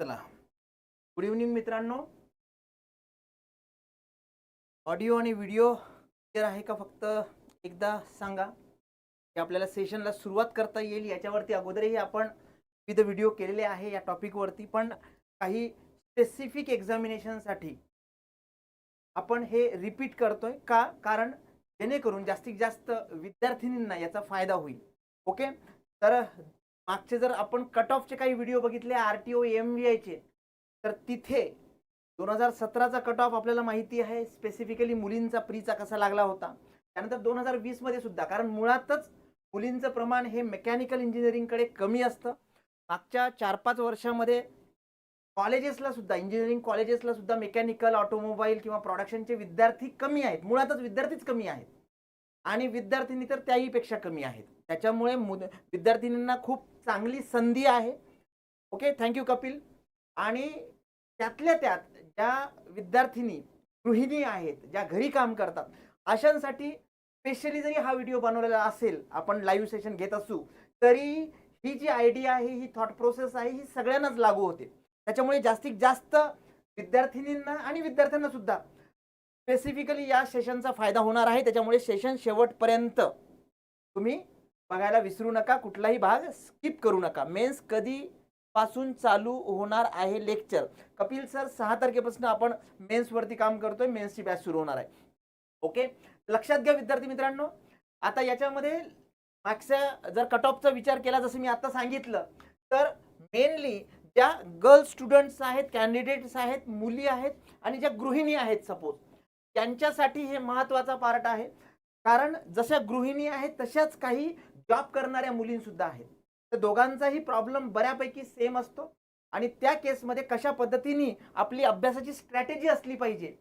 चला. Good evening मित्रांनो. Audio आणि व्हिडिओ क्लिअर आहे का फक्त एकदा सांगा. की आपल्याला सेशनला सुरुवात करता येईल. याच्यावरती अगोदरही आपण विविध व्हिडिओ केलेले आहे या टॉपिकवरती पण काही स्पेसिफिक एक्झामिनेशनसाठी आपण हे रिपीट करतोय. का? कारण जेणेकरून जास्तीत जास्त विद्यार्थिनींना याचा फायदा होईल. ओके तर मागचे जर आपण कट ऑफचे काही व्हिडिओ बघितले R T O M V आयचे तर तिथे दोन हजार सतराचा कट ऑफ आपल्याला माहिती आहे स्पेसिफिकली मुलींचा प्रीचा कसा लागला होता. त्यानंतर दोन हजार वीसमध्ये सुद्धा कारण मुळातच मुलींचं प्रमाण हे मेकॅनिकल इंजिनिअरिंगकडे कमी असतं. मागच्या चार पाच वर्षामध्ये कॉलेजेसला सुद्धा इंजिनिअरिंग कॉलेजेसला सुद्धा मेकॅनिकल ऑटोमोबाईल किंवा प्रोडक्शनचे विद्यार्थी कमी आहेत. मुळातच विद्यार्थीच कमी आहेत. आणि विद्यार्थिनी तर त्याहीपेक्षा कमी आहेत. त्याच्यामुळे मुद विद्यार्थिनींना खूप चांगली संधी आहे. Okay thank you Kapil. आणि त्यातल्या त्यात ज्या विद्यार्थिनी गृहिणी आहेत ज्या घरी काम करतात अशांसाठी स्पेशली जरी हा व्हिडिओ बनवलेला असेल आपण लाईव्ह सेशन घेत असू तरी ही जी आयडिया आहे ही थॉट प्रोसेस आहे ही सगळ्यांनाच लागू होते. त्याच्यामुळे जास्तीत जास्त विद्यार्थिनींना आणि विद्यार्थ्यांना सुद्धा स्पेसिफिकली या सेशनचा फायदा होणार आहे. त्याच्यामुळे सेशन शेवटपर्यंत तुम्ही बघायला विसरू नका कुठलाही भाग स्किप करू नका. मेन्स कधी पासून चालू होणार आहे लेक्चर कपिल सर सहा तारखेपासून आपण मेन्सवरती काम करतोय मेन्सची बॅच सुरू होणार आहे. ओके लक्षात घ्या विद्यार्थी मित्रांनो. आता याच्यामध्ये मागच्या जर कट ऑफचा विचार केला जसं मी आता सांगितलं तर मेनली ज्या गर्ल स्टुडंट्स आहेत कॅन्डिडेट्स आहेत मुली आहेत आणि ज्या गृहिणी आहेत सपोज त्यांच्यासाठी हे महत्त्वाचा पार्ट आहे. कारण जशा गृहिणी आहेत तशाच काही जॉब करणाऱ्या मुलींसुद्धा आहेत. तर दोघांचाही प्रॉब्लेम बऱ्यापैकी सेम असतो आणि त्या केसमध्ये कशा पद्धतीने आपली अभ्यासाची स्ट्रॅटेजी असली पाहिजे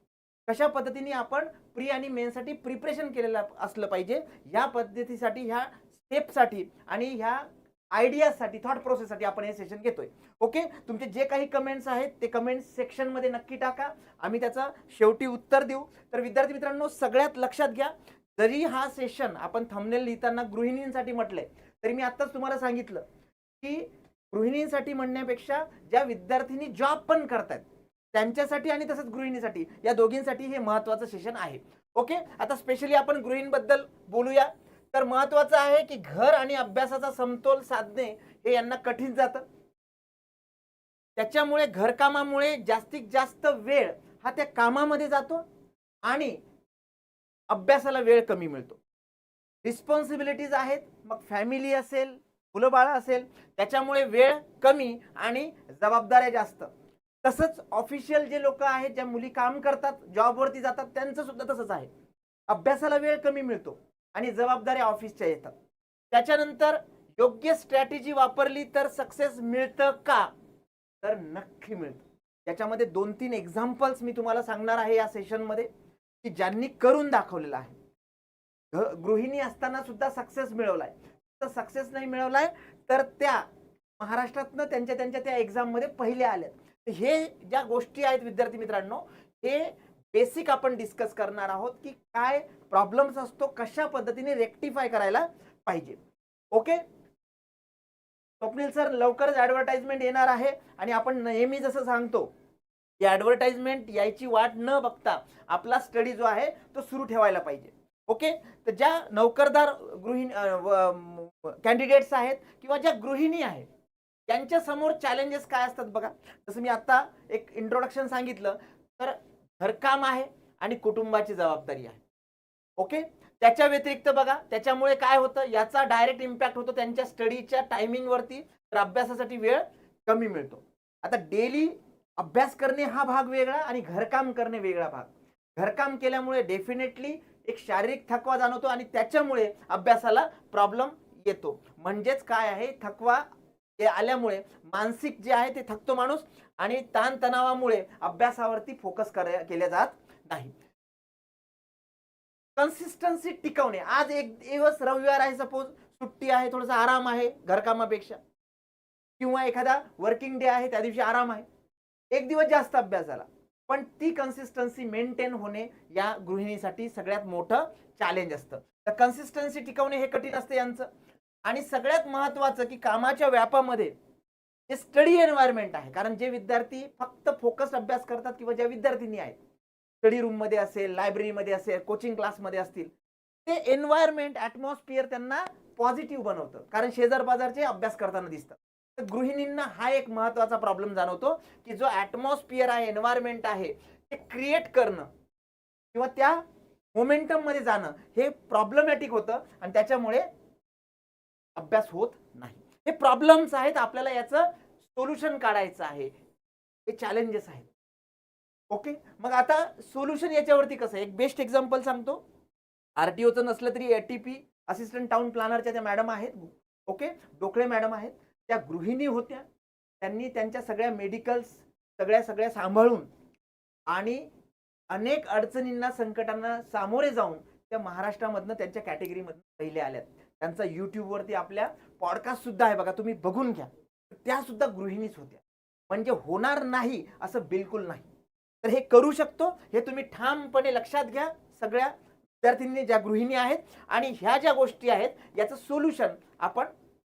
कशा पद्धतीने आपण प्री आणि मेनसाठी प्रिपरेशन केलेलं असलं पाहिजे ह्या पद्धतीसाठी ह्या स्टेपसाठी आणि ह्या आयडियासाठी थॉट प्रोसेससाठी आपण हे सेशन घेतोय. ओके? तुमचे जे काही कमेंट्स आहेत ते कमेंट्स सेक्शनमध्ये नक्की टाका. आम्ही त्याचं शेवटी उत्तर देऊ. तर विद्यार्थी मित्रांनो सगळ्यात लक्षात घ्या. जरी हा सेशन आपण थंबनेल लिहिताना गृहिणींसाठी म्हटलंय तरी मी आत्ताच तुम्हाला सांगितलं की गृहिणींसाठी म्हणण्यापेक्षा ज्या विद्यार्थिनी जॉब पण करतायत त्यांच्यासाठी आणि तसंच गृहिणीसाठी या दोघींसाठी हे महत्त्वाचं सेशन आहे. ओके आता स्पेशली आपण गृहिणीबद्दल बोलूया. तर महत्त्वाचं आहे की घर आणि अभ्यासाचा समतोल साधणे हे यांना कठीण जातं. त्याच्यामुळे घरकामामुळे जास्तीत जास्त वेळ हा त्या कामामध्ये जातो आणि अभ्यासाला वेळ कमी मिळतो. रिस्पॉन्सिबिलिटीज आहेत मग फॅमिली असेल मुलं बाळं असेल त्याच्यामुळे वेळ कमी आणि जबाबदाऱ्या जास्त. तसंच ऑफिशियल जे लोक आहेत ज्या मुली काम करतात जॉबवरती जातात त्यांचं सुद्धा तसंच आहे. अभ्यासाला वेळ कमी मिळतो आणि जबाबदाऱ्या ऑफिसच्या येतात. त्याच्यानंतर योग्य स्ट्रॅटेजी वापरली तर सक्सेस मिळतं का? तर नक्की मिळतं. त्याच्यामध्ये दोन तीन एक्झाम्पल्स मी तुम्हाला सांगणार आहे या सेशनमध्ये की ज्यांनी करून दाखवलेलं आहे. गृहिणी असताना सुद्धा सक्सेस मिळवलाय. तर सक्सेस नाही मिळवलाय तर त्या महाराष्ट्रातनं त्यांच्या त्यांच्या त्या एक्झाममध्ये पहिले आल्या हे ज्या गोष्टी आहेत विद्यार्थी मित्रांनो हे बेसिक आपण डिस्कस करणार आहोत की काय प्रॉब्लेम्स असतो कशा पद्धतीने रेक्टिफाय करायला पाहिजे. ओके स्वप्नील सर लवकरच ॲडव्हर्टाइजमेंट येणार आहे आणि आपण नेहमी जसं सांगतो की ॲडव्हर्टाइजमेंट यायची वाट न बघता आपला स्टडी जो आहे तो सुरू ठेवायला पाहिजे. ओके तर ज्या नौकरदार गृहिणी कॅन्डिडेट्स आहेत किंवा ज्या गृहिणी आहेत त्यांच्यासमोर चॅलेंजेस काय असतात बघा. जसं मी आत्ता एक इंट्रोडक्शन सांगितलं तर घरकाम आहे आणि कुटुंबाची जबाबदारी आहे. ओके त्याच्या व्यतिरिक्त बघा त्याच्यामुळे काय होतं? याचा डायरेक्ट इम्पॅक्ट होतो त्यांच्या स्टडीच्या टायमिंगवरती तर अभ्यासासाठी वेळ कमी मिळतो. आता डेली अभ्यास करणे हा भाग वेगळा आणि घरकाम करणे वेगळा भाग. घरकाम केल्यामुळे डेफिनेटली एक शारीरिक थकवा जाणवतो आणि त्याच्यामुळे अभ्यासाला प्रॉब्लेम येतो. म्हणजेच काय आहे? थकवा हे आल्यामुळे मानसिक जे आहे ते थकतो माणूस आणि ताणतणावामुळे अभ्यासावरती फोकस केल्या जात नाही. कन्सिस्टन्सी टिकवणे. आज एक दिवस रविवार आहे सपोज सुट्टी आहे थोडासा आराम आहे घरकामापेक्षा. किंवा एखादा वर्किंग डे आहे त्या दिवशी आराम आहे. एक दिवस जास्त अभ्यास झाला. पण ती कन्सिस्टन्सी मेंटेन होणे या गृहिणीसाठी सगळ्यात मोठं चॅलेंज असतं. तर कन्सिस्टन्सी टिकवणे हे कठीण असतं यांचं. आणि सगळ्यात महत्वाचं की कामाच्या व्यापामध्ये जे स्टडी एन्व्हायरमेंट आहे कारण जे विद्यार्थी फक्त फोकस अभ्यास करतात किंवा ज्या विद्यार्थिनी आहेत स्टडी रूममध्ये असेल लायब्ररीमध्ये असेल कोचिंग क्लासमध्ये असतील ते एन्व्हायरमेंट ॲटमॉस्फिअर त्यांना पॉझिटिव्ह बनवतं. कारण शेजार बाजारचे अभ्यास करताना दिसतात. गृहिणींना हा एक महत्त्वाचा प्रॉब्लेम जाणवतो की जो ॲटमॉस्फिअर आहे एन्व्हायरमेंट आहे ते क्रिएट करणं किंवा त्या मोमेंटममध्ये जाणं हे प्रॉब्लेमॅटिक होतं आणि त्याच्यामुळे अभ्यास होत नाही. हे प्रॉब्लेम्स आहेत आपल्याला याचं सोल्युशन काढायचं आहे. हे चॅलेंजेस आहेत. ओके मग आता सोल्युशन याच्यावरती कसं आहे? एक बेस्ट एक्झाम्पल सांगतो. आरटीओचं नसलं तरी A T P assistant town प्लॅनरच्या त्या मॅडम आहेत. ओके डोकळे मॅडम आहेत. त्या गृहिणी होत्या. त्यांनी त्यांच्या सगळ्या मेडिकल्स सगळ्या सगळ्या सांभाळून आणि अनेक अडचणींना संकटांना सामोरे जाऊन त्या महाराष्ट्रामधनं त्यांच्या कॅटेगरीमधनं पहिले आल्यात. त्यांचा यूट्यूबवरती आपल्या पॉडकास्ट सुद्धा आहे बघा तुम्ही बघून घ्या. त्या सुद्धा गृहिणीच होत्या. म्हणजे होणार नाही असं बिलकुल नाही. तर हे करू शकतो हे तुम्ही ठामपणे लक्षात घ्या. सगळ्या विद्यार्थ्यांनी ज्या गृहिणी आहेत आणि ह्या ज्या गोष्टी आहेत याचं सोल्युशन आपण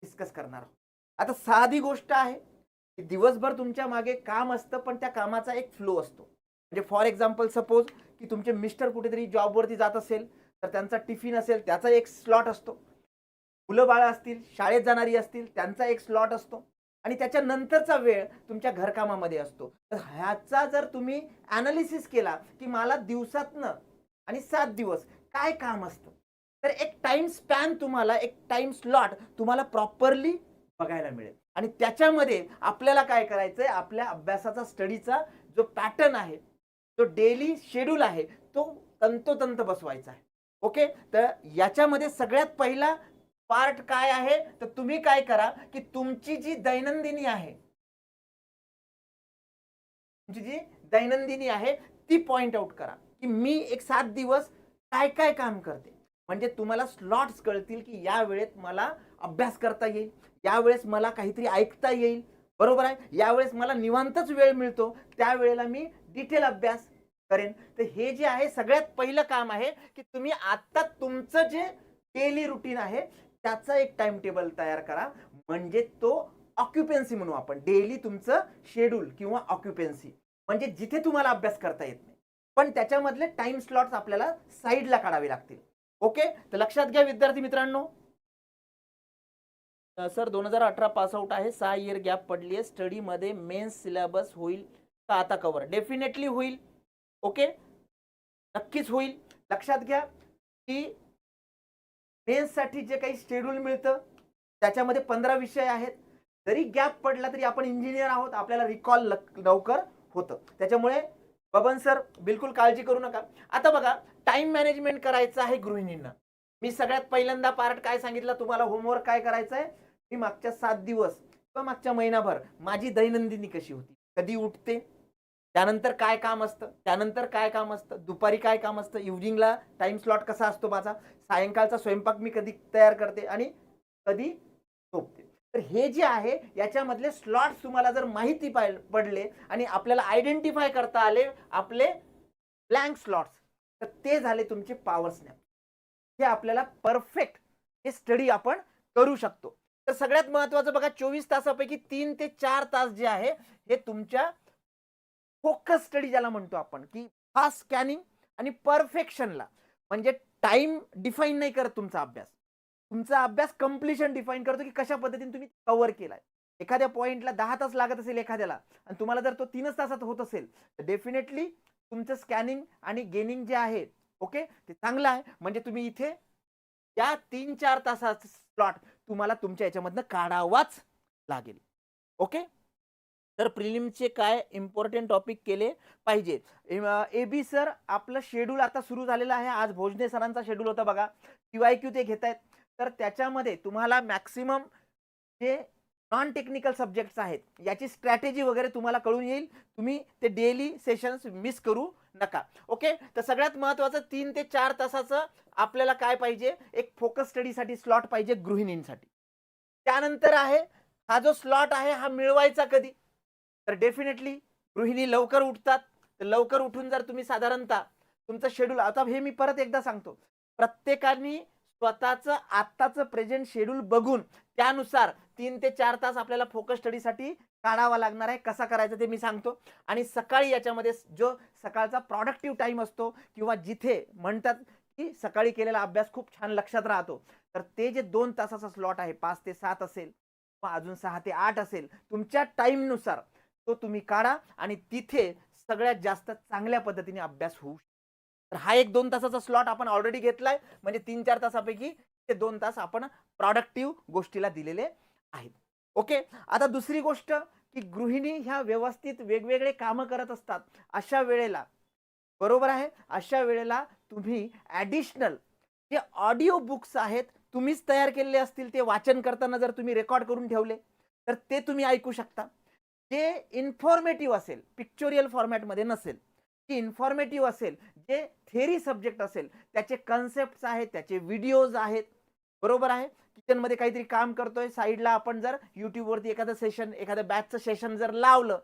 डिस्कस करणार आहोत. आता साधी गोष्ट आहे की दिवसभर तुमच्या मागे काम असतं पण त्या कामाचा एक फ्लो असतो. म्हणजे फॉर एक्झाम्पल सपोज की तुमचे मिस्टर कुठेतरी जॉबवरती जात असेल तर त्यांचा टिफिन असेल त्याचा एक स्लॉट असतो. मुलं बाळं असतील शाळेत जाणारी असतील त्यांचा एक स्लॉट असतो. आणि त्याच्यानंतरचा वेळ तुमच्या घरकामामध्ये असतो. तर ह्याचा जर तुम्ही ॲनालिसिस केला की मला दिवसातनं आणि सात दिवस काय काम असतं तर एक टाईम स्पॅन तुम्हाला एक टाईम स्लॉट तुम्हाला प्रॉपरली बघायला मिळेल. आणि त्याच्यामध्ये आपल्याला काय करायचंय? आपल्या अभ्यासाचा स्टडीचा जो पॅटर्न आहे जो डेली शेड्यूल आहे तो तंतोतंत बसवायचा आहे. ओके? तर याच्यामध्ये सगळ्यात पहिला पार्ट काय आहे? तर तुम्ही काय करा की तुमची जी दैनंदिनी आहे तुमची जी दैनंदिनी आहे ती पॉइंट आउट करा. की मी एक सात दिवस काय काय काम करते? म्हणजे तुम्हाला स्लॉट्स कळतील की या वेळेत मला अभ्यास करता येईल यावेळेस मला काहीतरी ऐकता येईल. बरोबर आहे? यावेळेस मला निवांतच वेळ मिळतो. त्यावेळेला मी डिटेल अभ्यास करेन. तर हे जे आहे सगळ्यात पहिलं काम आहे की तुम्ही आता तुमचं जे डेली रुटीन आहे त्याचा एक टाइम टेबल तयार करा. म्हणजे तो ऑक्युपेन्सी म्हणू आपण. डेली तुमचं शेड्यूल किंवा ऑक्युपेन्सी म्हणजे जिथे तुम्हाला अभ्यास करता येत नाही. पण त्याच्यामधले टाइम स्लॉट्स आपल्याला साईडला काढावे लागतील. ओके तर लक्षात घ्या विद्यार्थी मित्रांनो. सर दोन हजार अठरा पास आउट आहे. सहा इयर गॅप पडली आहे. स्टडीमध्ये मेन्स सिलेबस होईल का आता कवर डेफिनेटली होईल. ओके नक्कीच होईल. लक्षात घ्या की मेन्ससाठी जे काही शेड्यूल मिळतं त्याच्यामध्ये पंधरा विषय आहेत. जरी गॅप पडला तरी आपण इंजिनियर आहोत. आपल्याला रिकॉल लवकर होतं. त्याच्यामुळे बबन सर बिलकुल काळजी करू नका. आता बघा टाइम मॅनेजमेंट करायचं आहे गृहिणींना. मी सगळ्यात पहिल्यांदा पार्ट काय सांगितलं? तुम्हाला होमवर्क काय करायचं आहे मी मागच्या सात दिवस किंवा मागच्या महिनाभर माझी दैनंदिनी कशी होती? कधी उठते? त्यानंतर काय काम असतं? त्यानंतर काय काम असतं? दुपारी काय काम असतं? इव्हनिंगला टाइम स्लॉट कसा असतो माझा? सायंकाळचा स्वयंपाक मी कधी तयार करते आणि कधी झोपते? तर हे जे आहे याच्यामधले स्लॉट्स तुम्हाला जर माहिती पाय- पडले आणि आपल्याला आयडेंटिफाय करता आले आपले ब्लँक स्लॉट्स तर ते झाले तुमचे पॉवर स्नॅप हे आपल्याला परफेक्ट हे स्टडी आपण करू शकतो. तर सगळ्यात महत्वाचं बघा चोवीस तासापैकी तीन ते चार तास जे आहे हे तुमच्या फोकस स्टडी ज्याला म्हणतो आपण की फास्ट स्कॅनिंग आणि परफेक्शनला म्हणजे टाइम डिफाईन नाही करत तुमचा अभ्यास. तुमचा अभ्यास कम्प्लिशन डिफाईन करतो की कशा पद्धतीने तुम्ही कव्हर केलाय. एखाद्या पॉईंटला दहा तास लागत असेल एखाद्याला आणि तुम्हाला जर तो तीनच तासात होत असेल तर डेफिनेटली तुमचं स्कॅनिंग आणि गेनिंग जे आहे ओके? ते चांगलं आहे. म्हणजे तुम्ही इथे या तीन चार तासाचा स्लॉट तुम्हाला तुमच्या याच्यामधनं काढावाच लागेल. ओके? तर प्रिलिमचे काय इम्पॉर्टंट टॉपिक केले पाहिजेत ए बी सर आपलं शेड्यूल आता सुरू झालेलं आहे. आज भोजने सरांचा शेड्यूल होता बघा. टी क्यू ते घेत आहेत तर त्याच्यामध्ये तुम्हाला मॅक्सिमम जे नॉन टेक्निकल सब्जेक्ट्स आहेत. याची स्ट्रॅटेजी वगैरे तुम्हाला कळून येईल. तुम्ही ते डेली सेशन्स मिस करू नका. ओके तर सगळ्यात महत्त्वाचं तीन ते चार तासाचं आपल्याला काय पाहिजे? एक फोकस स्टडीसाठी स्लॉट पाहिजे गृहिणींसाठी. त्यानंतर आहे हा जो स्लॉट आहे हा मिळवायचा कधी? तर डेफिनेटली गृहिणी लवकर उठतात. तर लवकर उठून जर तुम्ही साधारणतः तुमचं शेड्यूल आता हे मी परत एकदा सांगतो. प्रत्येकाने स्वतःचं आत्ताचं प्रेझेंट शेड्यूल बघून त्यानुसार तीन ते चार तास आपल्याला फोकस स्टडीसाठी काढावा लागणार आहे. कसा करायचं ते मी सांगतो. आणि सकाळी याच्यामध्ये जो सकाळचा प्रॉडक्टिव्ह टाईम असतो किंवा जिथे म्हणतात की सकाळी केलेला अभ्यास खूप छान लक्षात राहतो तर ते जे दोन तासाचा स्लॉट आहे पाच ते सात असेल किंवा अजून सहा ते आठ असेल तुमच्या टाईमनुसार तो तुम्ही काढा आणि तिथे सगळ्यात जास्त चांगल्या पद्धतीने अभ्यास होऊ शकतो. तर हा एक दोन तासाचा स्लॉट आपण ऑलरेडी घेतलाय. म्हणजे तीन चार तासापैकी ते दोन तास आपण प्रॉडक्टिव्ह गोष्टीला दिलेले आहेत. ओके आता दुसरी गोष्ट की गृहिणी ह्या व्यवस्थित वेगवेगळे कामं करत असतात. अशा वेळेला बरोबर आहे? अशा वेळेला तुम्ही ॲडिशनल जे ऑडिओ बुक्स आहेत तुम्हीच तयार केलेले असतील ते वाचन करताना जर तुम्ही रेकॉर्ड करून ठेवले तर ते तुम्ही ऐकू शकता. जे इन्फॉर्मेटिव्ह असेल पिक्चोरियल फॉर्मॅटमध्ये नसेल जे इन्फॉर्मेटिव्ह असेल जे थेरी सब्जेक्ट असेल त्याचे कन्सेप्ट आहेत त्याचे व्हिडिओज आहेत. बरोबर आहे? किचनमध्ये काहीतरी काम करतोय साईडला आपण जर यूट्यूबवरती एखादं सेशन एखादं बॅचचं सेशन जर लावलं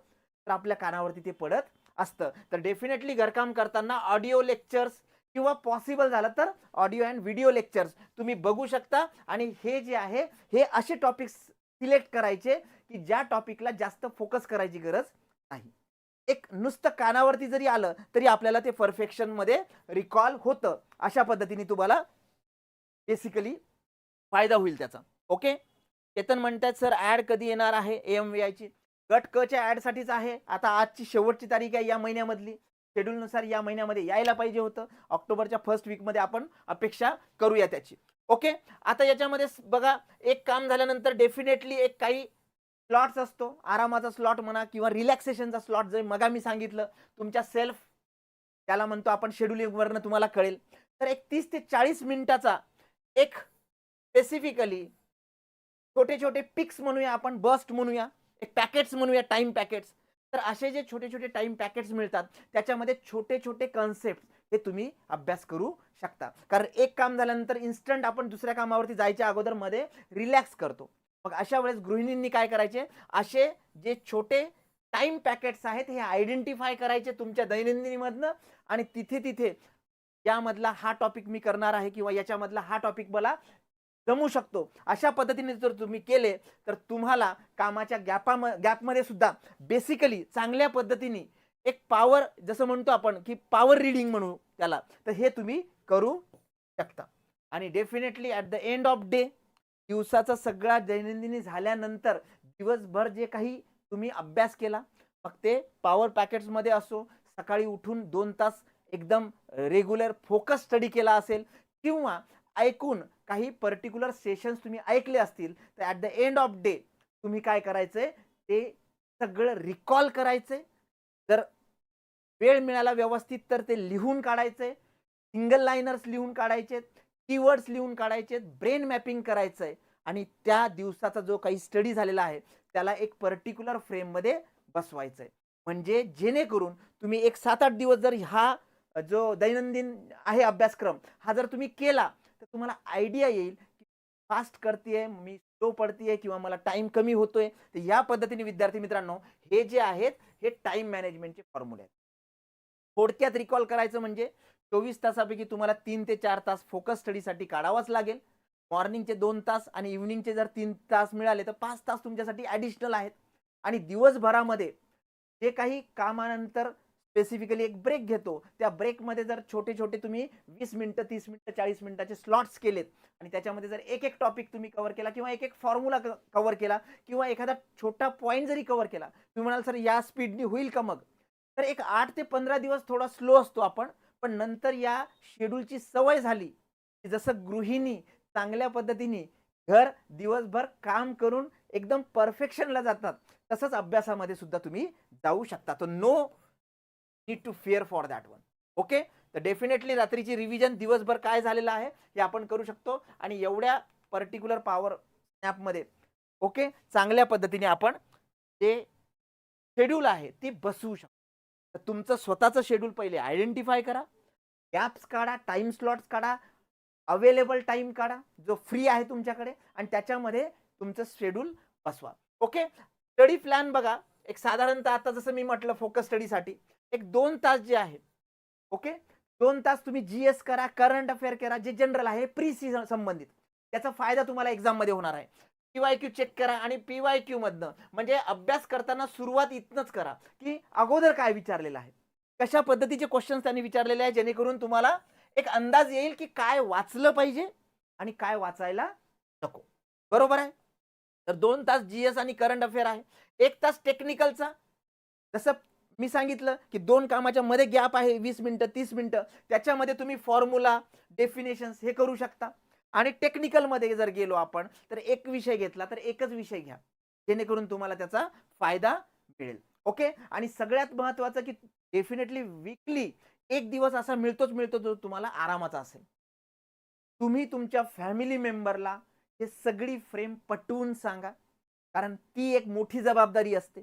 तर आपल्या कानावरती ते पडत असतं. तर डेफिनेटली घरकाम करताना ऑडिओ लेक्चर्स किंवा पॉसिबल झालं तर ऑडिओ अँड व्हिडिओ लेक्चर्स तुम्ही बघू शकता. आणि हे जे आहे हे असे टॉपिक्स सिलेक्ट करायचे की ज्या टॉपिकला जास्त फोकस करायची गरज नाही. एक नुसतं कानावरती जरी आलं तरी आपल्याला ते परफेक्शनमध्ये रिकॉल होतं. अशा पद्धतीने तुम्हाला बेसिकली फायदा होईल त्याचा. ओके चेतन म्हणतात सर ॲड कधी येणार आहे? एम व्ही आयची गट कच्या ॲडसाठीच आहे. आता आजची शेवटची तारीख आहे या महिन्यामधली. शेड्यूलनुसार या महिन्यामध्ये यायला पाहिजे होतं. ऑक्टोबरच्या फर्स्ट वीकमध्ये आपण अपेक्षा करूया त्याची. ओके आता याच्यामध्ये बघा एक काम झाल्यानंतर डेफिनेटली एक काही स्लॉट्स असतो. आरामाचा स्लॉट म्हणा किंवा रिलॅक्सेशनचा स्लॉट जे मगा मी सांगितलं तुमच्या सेल्फ त्याला म्हणतो आपण शेड्युलिंगवरनं तुम्हाला कळेल. तर एक तीस ते चाळीस मिनिटाचा एक स्पेसिफिकली छोटे छोटे पिक्स म्हणूया आपण बस्ट म्हणूया एक पॅकेट्स म्हणूया टाईम पॅकेट्स तर असे जे छोटे छोटे टाईम पॅकेट्स मिळतात त्याच्यामध्ये छोटे छोटे कन्सेप्ट हे तुम्ही अभ्यास करू शकता. कारण एक काम झाल्यानंतर इन्स्टंट आपण दुसऱ्या कामावरती जायच्या अगोदरमध्ये रिलॅक्स करतो. मग अशा वेळेस गृहिणींनी काय करायचे? असे जे छोटे टाइम पॅकेट्स आहेत हे आयडेंटिफाय करायचे तुमच्या दैनंदिनीमधनं आणि तिथे तिथे यामधला हा टॉपिक मी करणार आहे किंवा याच्यामधला हा टॉपिक मला जमू शकतो. अशा पद्धतीने जर तुम्ही केले तर तुम्हाला कामाच्या गॅपाम गॅपमध्ये सुद्धा बेसिकली चांगल्या पद्धतीने एक पॉवर जसं म्हणतो आपण की पॉवर रिडिंग म्हणू त्याला तर हे तुम्ही करू शकता. आणि definitely at the end of day दिवसाचा सगळा दैनंदिनी झाल्यानंतर दिवसभर जे काही तुम्ही अभ्यास केला मग ते पॉवर पॅकेट्समध्ये असो सकाळी उठून दोन तास एकदम रेग्युलर फोकस स्टडी केला असेल किंवा ऐकून काही पर्टिक्युलर सेशन्स तुम्ही ऐकले असतील तर at the end of day तुम्ही काय करायचंय? ते सगळं रिकॉल करायचंय. जर वेळ मिळाला व्यवस्थित तर ते लिहून काढायचंय. सिंगल लाईनर्स लिहून काढायचे कीवर्ड्स लिहून काढायचे ब्रेन मॅपिंग करायचंय. आणि त्या दिवसाचा जो काही स्टडी झालेला आहे त्याला एक पर्टिक्युलर फ्रेममध्ये बसवायचं आहे म्हणजे जेणेकरून तुम्ही एक सात आठ दिवस जर हा जो दैनंदिन आहे अभ्यासक्रम हा जर तुम्ही केला तर तुम्हाला आयडिया येईल की फास्ट करते मी स्लो पडते किंवा मला टाइम कमी होतोय. तर या पद्धतीने विद्यार्थी मित्रांनो हे जे आहेत हे टाइम मॅनेजमेंटचे फॉर्म्युले आहेत. थोडक्यात रिकॉल करायचं म्हणजे चोवीस तासापैकी तुम्हाला तीन ते चार तास फोकस स्टडीसाठी काढावाच लागेल. मॉर्निंगचे दोन तास आणि इव्हनिंगचे जर तीन तास मिळाले तर पाच तास तुमच्यासाठी ॲडिशनल आहेत. आणि दिवसभरामध्ये जे काही कामानंतर स्पेसिफिकली एक ब्रेक घेतो त्या ब्रेकमध्ये जर छोटे छोटे तुम्ही वीस मिनटं तीस मिनटं चाळीस मिनिटाचे स्लॉट्स केलेत आणि त्याच्यामध्ये जर एक एक टॉपिक तुम्ही कव्हर केला किंवा एक एक फॉर्म्युला कव्हर केला किंवा एखादा छोटा पॉईंट जरी कव्हर केला तुम्ही म्हणाल सर या स्पीडनी होईल का मग? तर एक आठ ते पंधरा दिवस थोडा स्लो असतो आपण. पण नंतर या शेड्यूलची सवय झाली की जसं गृहिणी चांगल्या पद्धतीने घर दिवसभर काम करून एकदम परफेक्शनला जातात तसंच अभ्यासामध्ये सुद्धा तुम्ही जाऊ शकता. तर no need to fear for that one okay तर डेफिनेटली रात्रीची रिव्हिजन दिवसभर काय झालेलं आहे हे आपण करू शकतो. आणि एवढ्या पर्टिक्युलर पॉवर स्नॅपमध्ये ओके चांगल्या पद्धतीने आपण जे शेड्यूल आहे ते बसवू शकतो. तर तुमचं स्वतःचं शेड्यूल पहिले आयडेंटिफाय करा. गॅप्स काढा टाईम स्लॉट्स काढा अवेलेबल टाईम काढा जो फ्री आहे तुमच्याकडे आणि त्याच्यामध्ये तुमचं शेड्यूल बसवा. ओके स्टडी प्लॅन बघा. एक साधारणतः आता जसं मी म्हटलं फोकस स्टडीसाठी एक दोन तास जे आहे ओके दोन तास तुम्ही जी एस करा करंट अफेअर करा जे जनरल आहे प्री सी संबंधित. त्याचा फायदा तुम्हाला एक्झाममध्ये होणार आहे. पीवाय क्यू चेक करा आणि पीवाय क्यू मधनं म्हणजे अभ्यास करताना सुरुवात इथनच करा की अगोदर काय विचारलेलं आहे? कशा पद्धतीचे क्वेश्चन्स त्यांनी विचारलेले आहे जेणेकरून तुम्हाला एक अंदाज येईल की काय वाचलं पाहिजे आणि काय वाचायला नको. बरोबर आहे? तर दोन तास जी एस आणि करंट अफेअर आहे. एक तास टेक्निकलचा जसं मी सांगितलं की दोन कामाच्या मध्ये गॅप आहे वीस मिनटं तीस मिनटं. त्याच्यामध्ये तुम्ही फॉर्म्युला डेफिनेशन्स हे करू शकता. आणि टेक्निकलमध्ये जर गेलो आपण तर एक विषय घेतला तर एकच विषय घ्या. जेणेकरून तुम्हाला त्याचा फायदा मिळेल. ओके? आणि सगळ्यात महत्त्वाचं की डेफिनेटली वीकली एक दिवस असा मिळतोच मिळतो जो तुम्हाला आरामाचा असेल. तुम्ही तुमच्या फॅमिली मेंबरला हे सगळी फ्रेम पटवून सांगा. कारण ती एक मोठी जबाबदारी असते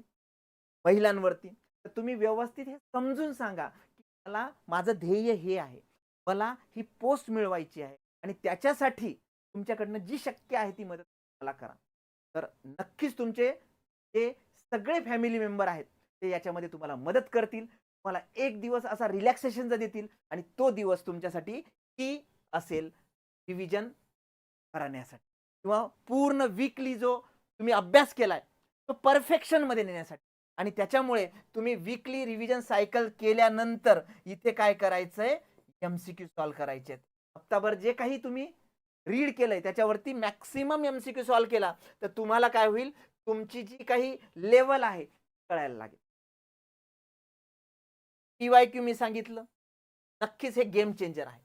महिलांवरती. तर तुम्ही व्यवस्थित हे समजून सांगा की मला माझं ध्येय हे आहे. मला ही पोस्ट मिळवायची आहे. आणि त्याच्यासाठी तुमच्याकडनं जी शक्य आहे ती मदत मला करा. तर नक्कीच तुमचे जे सगळे फॅमिली मेंबर आहेत ते याच्यामध्ये तुम्हाला मदत करतील तुम्हाला एक दिवस असा रिलॅक्सेशनचा देतील आणि तो दिवस तुमच्यासाठी की असेल रिव्हिजन करण्यासाठी. किंवा पूर्ण वीकली जो तुम्ही अभ्यास केलाय तो परफेक्शनमध्ये नेण्यासाठी. आणि त्याच्यामुळे तुम्ही वीकली रिव्हिजन सायकल केल्यानंतर इथे काय करायचंय? एम सी क्यू सॉल्व्ह करायचे आहेत हप्ताभर जे काही तुम्ही रीड केलंय त्याच्यावरती maximum M C Q solve केला तर तुम्हाला काय होईल? तुमची जी काही लेवल आहे कळायला लागेल. पीवाय क्यू मी सांगितलं. नक्कीच हे गेम चेंजर आहे.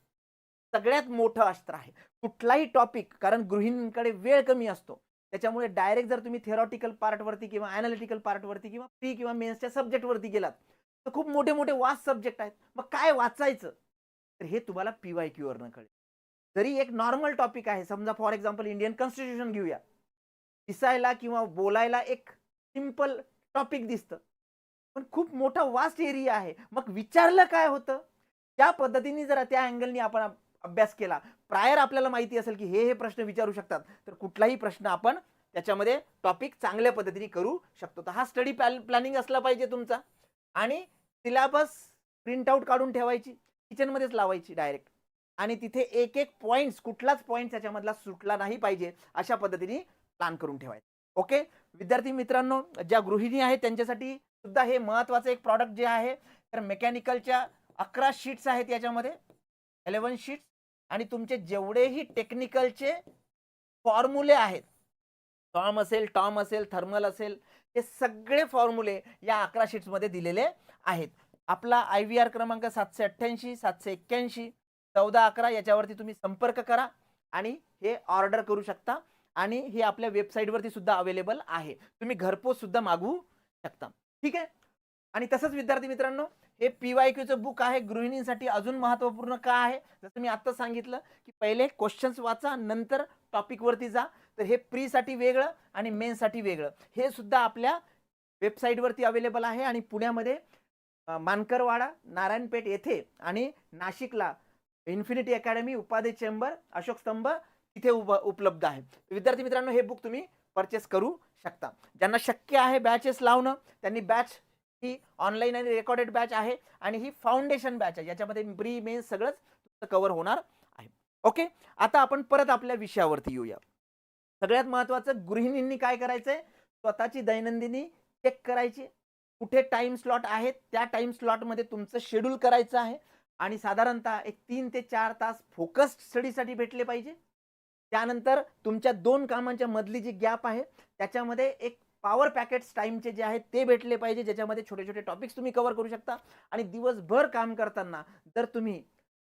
सगळ्यात मोठं अस्त्र आहे. कुठलाही टॉपिक कारण गृहिणींकडे वेळ कमी असतो. त्याच्यामुळे डायरेक्ट जर तुम्ही थेरॉटिकल पार्टवरती किंवा अॅनालिटिकल पार्टवरती किंवा प्री किंवा मेन्सच्या सब्जेक्टवरती गेलात तर खूप मोठे मोठे वाच सब्जेक्ट आहेत. मग काय वाचायचं? तर हे तुम्हाला पीवाय क्यूवरनं कळेल. जरी एक नॉर्मल टॉपिक आहे समजा फॉर एक्झाम्पल इंडियन कॉन्स्टिट्यूशन घेऊया. दिसायला किंवा बोलायला एक सिंपल टॉपिक दिसतं. पण खूप मोठा वास्ट एरिया आहे. मग विचारलं काय होतं? त्या पद्धतीने जर त्या अँगलनी आपण अभ्यास केला. प्रायर आपल्याला माहिती असेल की हे हे प्रश्न विचारू शकतात. तर कुठलाही प्रश्न आपण त्याच्यामध्ये टॉपिक चांगल्या पद्धतीने करू शकतो. तर हा स्टडी प्लॅनिंग असला पाहिजे तुमचा. आणि सिलेबस प्रिंट आउट काढून ठेवायची. किचनमध्येच लावायची डायरेक्ट आणि तिथे एक एक पॉईंट्स कुठलाच पॉईंट त्याच्यामधला सुटला नाही पाहिजे अशा पद्धतीने प्लॅन करून ठेवायचं. ओके विद्यार्थी मित्रांनो ज्या गृहिणी आहेत त्यांच्यासाठी सुद्धा हे महत्वाचं एक प्रॉडक्ट जे आहे तर मेकॅनिकलच्या अकरा शीट्स आहेत याच्यामध्ये. इलेवन शीट्स आणि तुमचे जेवढेही टेक्निकलचे फॉर्म्युले आहेत टॉम असेल टॉम असेल थर्मल असेल हे सगळे फॉर्म्युले या अकरा शीट्समध्ये दिलेले आहेत. आपला आय व्ही आर क्रमांक सातशे अठ्ठ्याऐंशी सातशे एक्क्याऐंशी चौदा अकरा याच्यावरती तुम्ही संपर्क करा आणि हे ऑर्डर करू शकता आणि हे आपल्या वेबसाईटवरती सुद्धा अवेलेबल आहे. तुम्ही घरपोच सुद्धा मागवू शकता. ठीक आहे? आणि तसंच विद्यार्थी मित्रांनो हे पी वाय क्यूचं बुक आहे. गृहिणींसाठी अजून महत्त्वपूर्ण का आहे? जसं मी आत्ता सांगितलं की पहिले क्वेश्चन्स वाचा नंतर टॉपिकवरती जा. तर हे प्रीसाठी वेगळं आणि मेनसाठी वेगळं. हे सुद्धा आपल्या वेबसाईटवरती अवेलेबल आहे आणि पुण्यामध्ये मानकरवाडा नारायणपेठ येथे आणि नाशिकला इन्फिनिटी अकॅडमी उपाधी चेंबर अशोक स्तंभ तिथे उप उपलब्ध आहे. विद्यार्थी मित्रांनो हे बुक तुम्ही परचेस करू शकता. ज्यांना शक्य आहे बॅचेस लावणं त्यांनी बॅच ही ऑनलाईन आणि रेकॉर्डेड बॅच आहे आणि ही फाउंडेशन बॅच आहे. याच्यामध्ये प्री मेन सगळंच कव्हर होणार आहे. ओके? आता आपण परत आपल्या विषयावरती येऊया. सगळ्यात महत्त्वाचं गृहिणींनी काय करायचंय? स्वतःची दैनंदिनी चेक करायची कुठे टाइम स्लॉट आहेत त्या टाइम स्लॉटमध्ये तुमचं शेड्यूल करायचं आहे. आणि साधारणतः एक तीन ते चार तास फोकस्ड स्टडीसाठी भेटले पाहिजे. त्यानंतर तुमच्या दोन कामांच्या मधली जी गॅप आहे त्याच्यामध्ये एक पॉवर पॅकेट्स टाईमचे जे आहेत ते भेटले पाहिजे ज्याच्यामध्ये छोटे छोटे टॉपिक्स तुम्ही कव्हर करू शकता. आणि दिवसभर काम करताना जर तुम्ही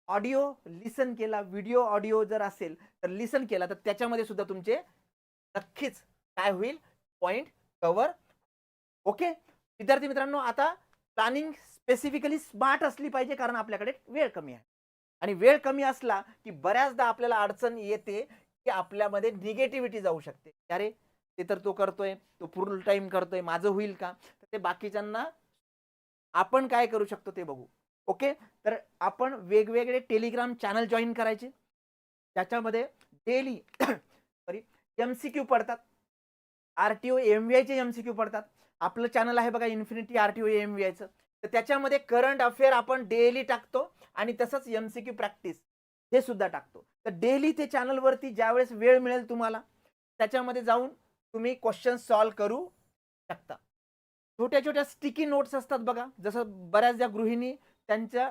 ऑडिओ लिसन केला व्हिडिओ ऑडिओ जर असेल तर लिसन केला तर त्याच्यामध्ये सुद्धा तुमचे नक्कीच काय होईल? पॉईंट कवर ओके विद्यार्थी मित्रांनो आता प्लॅनिंग स्पेसिफिकली स्मार्ट असली पाहिजे कारण आपल्याकडे वेळ कमी आहे. आणि वेळ कमी असला की बऱ्याचदा आपल्याला अडचण येते की आपल्यामध्ये निगेटिव्हिटी जाऊ शकते. अरे ते तर तो करतोय तो पूर्ण टाइम करतोय माझं होईल का? तर ते बाकीच्यांना आपण काय करू शकतो ते बघू. ओके तर आपण वेगवेगळे टेलिग्राम चॅनल जॉईन करायचे. त्याच्यामध्ये daily sorry M C Q पडतात. R T O M V आयचे एम सी क्यू पडतात. आपलं चॅनल आहे बघा infinity R T O M V आयचं तर त्याच्यामध्ये करंट अफेअर आपण डेली टाकतो आणि तसंच एम सी क्यू प्रॅक्टिस हे सुद्धा टाकतो. तर डेली ते चॅनलवरती ज्यावेळेस वेळ मिळेल तुम्हाला त्याच्यामध्ये जाऊन तुम्ही क्वेश्चन सॉल्व करू शकता. छोट्या छोट्या स्टिकी नोट्स असतात बघा जसं बऱ्याचदा गृहिणी त्यांच्या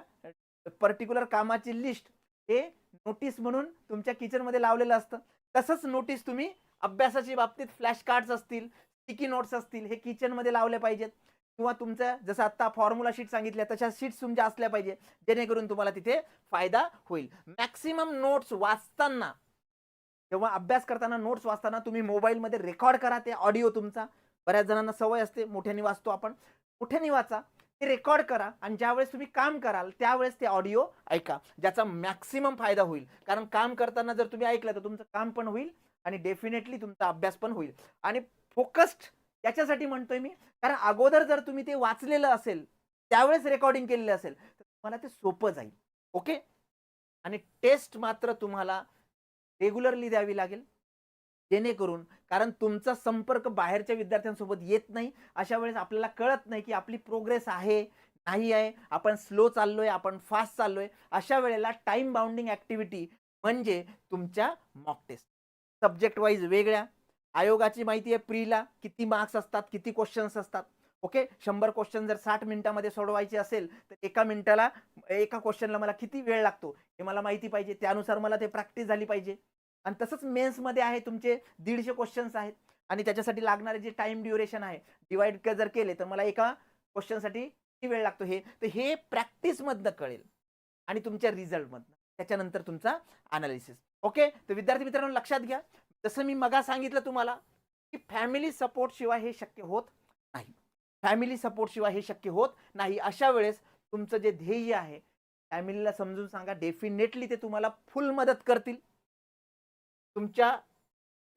पर्टिक्युलर कामाची लिस्ट हे नोटीस म्हणून तुमच्या किचनमध्ये लावलेलं असतं. तसंच नोटीस तुम्ही अभ्यासाच्या बाबतीत फ्लॅश कार्ड्स असतील स्टिकी नोट्स असतील हे किचनमध्ये लावले पाहिजेत. किंवा तुमचं जसं आता फॉर्म्युला शीट सांगितल्या तशा शीट्स तुमच्या असल्या पाहिजे जेणेकरून तुम्हाला तिथे फायदा होईल. मॅक्सिमम नोट्स वाचताना जेव्हा अभ्यास करताना नोट्स वाचताना तुम्ही मोबाईलमध्ये रेकॉर्ड करा ते ऑडिओ तुमचा. बऱ्याच जणांना सवय असते मोठ्याने वाचतो आपण. मोठ्याने वाचा ते रेकॉर्ड करा आणि ज्यावेळेस तुम्ही काम कराल त्यावेळेस ते ऑडिओ ऐका. ज्याचा मॅक्सिमम फायदा होईल. कारण काम करताना जर तुम्ही ऐकलं तर तुमचं काम पण होईल आणि डेफिनेटली तुमचा अभ्यास पण होईल. आणि फोकस्ड याच्यासाठी म्हणतोय मी. कारण अगोदर जर तुम्ही ते वाचलेलं असेल त्यावेळेस रेकॉर्डिंग केलेलं असेल तर तुम्हाला ते सोपं जाईल. ओके आणि टेस्ट मात्र तुम्हाला रेग्युलरली द्यावी लागेल. जेणेकरून कारण तुमचा संपर्क बाहेरच्या विद्यार्थ्यांसोबत येत नाही. अशा वेळेस आपल्याला कळत नाही की आपली प्रोग्रेस आहे नाही आहे. आपण स्लो चाललोय आपण फास्ट चाललोय. अशा वेळेला टाइम बाउंडिंग ऍक्टिव्हिटी म्हणजे तुमच्या मॉक टेस्ट सब्जेक्ट वाईज वेगळ्या आयोगाची माहिती आहे प्रीला किती मार्क्स असतात किती क्वेश्चन्स असतात. ओके शंभर क्वेश्चन जर साठ मिनिटामध्ये सोडवायचे असेल तर एका मिनिटाला एका क्वेश्चनला मला किती वेळ लागतो? हे मला माहिती पाहिजे. त्यानुसार मला ते प्रॅक्टिस झाली पाहिजे. आणि तसंच मेन्समध्ये आहे तुमचे दीडशे क्वेश्चन्स आहेत. आणि त्याच्यासाठी लागणारे जे टाइम ड्युरेशन आहे डिवाइड जर केले तर मला एका क्वेश्चनसाठी किती वेळ लागतो हे? तर हे प्रॅक्टिसमधनं कळेल. आणि तुमच्या रिझल्टमधनं त्याच्यानंतर तुमचा अनालिसिस ओके तर विद्यार्थी मित्रांनो लक्षात घ्या. जसं मी मगा सांगितलं तुम्हाला की फॅमिली सपोर्ट शिवाय हे शक्य होत नाही. फॅमिली सपोर्ट शिवाय हे शक्य होत नाही. अशा वेळेस तुमचं जे ध्येय आहे फॅमिलीला समजून सांगा. डेफिनेटली ते तुम्हाला फुल मदत करतील. तुमच्या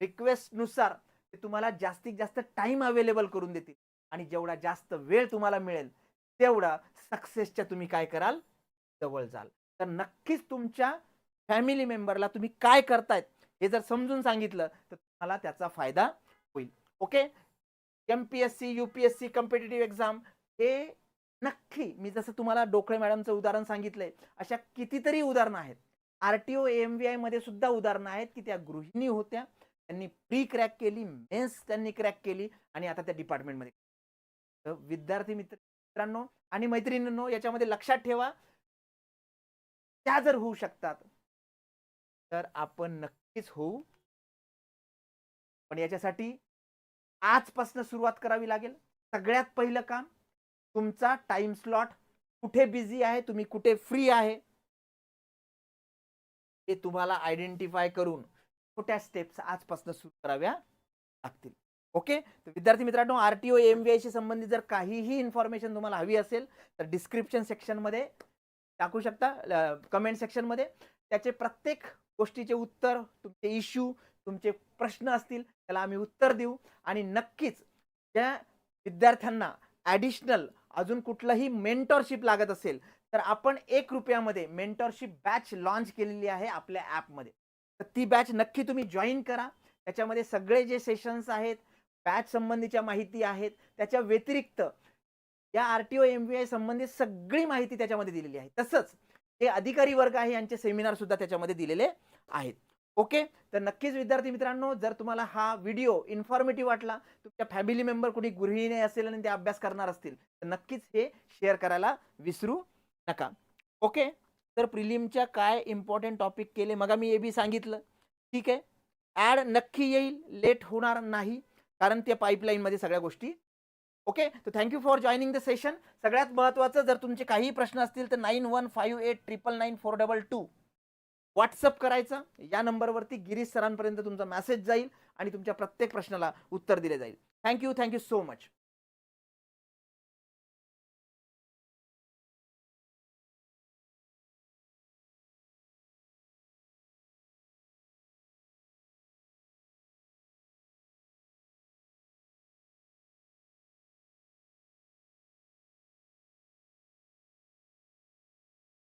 रिक्वेस्टनुसार ते तुम्हाला जास्तीत जास्त टाइम अवेलेबल करून देतील. आणि जेवढा जास्त वेळ तुम्हाला मिळेल तेवढा सक्सेसच्या तुम्ही काय कराल? जवळ जाल. तर नक्कीच तुमच्या फॅमिली मेंबरला तुम्ही काय करतायत हे जर समजून सांगितलं तर तुम्हाला त्याचा फायदा होईल. Okay? M P S C U P S C competitive exam हे नक्की मी जसं तुम्हाला डोकळे मॅडमचं उदाहरण सांगितलंय अशा कितीतरी उदाहरणं आहेत. R T O M V आयमध्ये सुद्धा उदाहरणं आहेत की त्या गृहिणी होत्या त्यांनी प्री क्रॅक केली मेन्स त्यांनी क्रॅक केली आणि आता त्या डिपार्टमेंटमध्ये तर विद्यार्थी मित्र मित्रांनो आणि मैत्रिणींनो याच्यामध्ये लक्षात ठेवा त्या जर होऊ शकतात तर आपण नक्की नक्कीच होऊ. पण याच्यासाठी आजपासून सुरुवात करावी लागेल. सगळ्यात पहिलं काम तुमचा टाइम स्लॉट कुठे बिझी आहे तुम्ही कुठे फ्री आहे हे तुम्हाला आयडेंटिफाय करून छोट्या स्टेप्स आजपासून सुरू कराव्या लागतील. ओके तर विद्यार्थी मित्रांनो R T O M V आयशी संबंधित जर काहीही इन्फॉर्मेशन तुम्हाला हवी असेल तर डिस्क्रिप्शन सेक्शनमध्ये टाकू शकता कमेंट सेक्शनमध्ये त्याचे प्रत्येक गोष्टीचे उत्तर तुमचे इश्यू तुमचे प्रश्न असतील त्याला आम्ही उत्तर देऊ. आणि नक्कीच ज्या विद्यार्थ्यांना ॲडिशनल अजून कुठलंही मेंटॉरशिप लागत असेल तर आपण एक रुपयामध्ये मेंटॉरशिप बॅच लॉन्च केलेली आहे आपल्या ॲपमध्ये तर ती बॅच नक्की तुम्ही जॉईन करा. त्याच्यामध्ये सगळे जे सेशन्स आहेत बॅच संबंधीच्या माहिती आहेत त्याच्या व्यतिरिक्त या R T O M V I संबंधित सगळी माहिती त्याच्यामध्ये दिलेली आहे. तसंच हे अधिकारी वर्ग आहे यांचे सेमिनार सुद्धा त्याच्यामध्ये दिलेले आहेत. ओके तर नक्कीच विद्यार्थी मित्रांनो जर तुम्हाला हा व्हिडिओ इन्फॉर्मेटिव्ह वाटला तुमच्या फॅमिली मेंबर कोणी गृहिणी असेल आणि ते अभ्यास करणार असतील तर नक्कीच हे शेअर करायला विसरू नका. ओके तर प्रिलिमच्या काय इम्पॉर्टंट टॉपिक केले? मग मी हे बी सांगितलं. ठीक आहे? ॲड नक्की येईल लेट होणार नाही कारण त्या पाईपलाईनमध्ये सगळ्या गोष्टी ओके? तर thank you for joining the session सगळ्यात महत्त्वाचं जर तुमचे काही प्रश्न असतील तर nine one five eight triple nine four double two WhatsApp करायचं. या नंबरवरती गिरीश सरांपर्यंत तुमचा मेसेज जाईल आणि तुमच्या प्रत्येक प्रश्नाला उत्तर दिले जाईल. Thank you thank you so much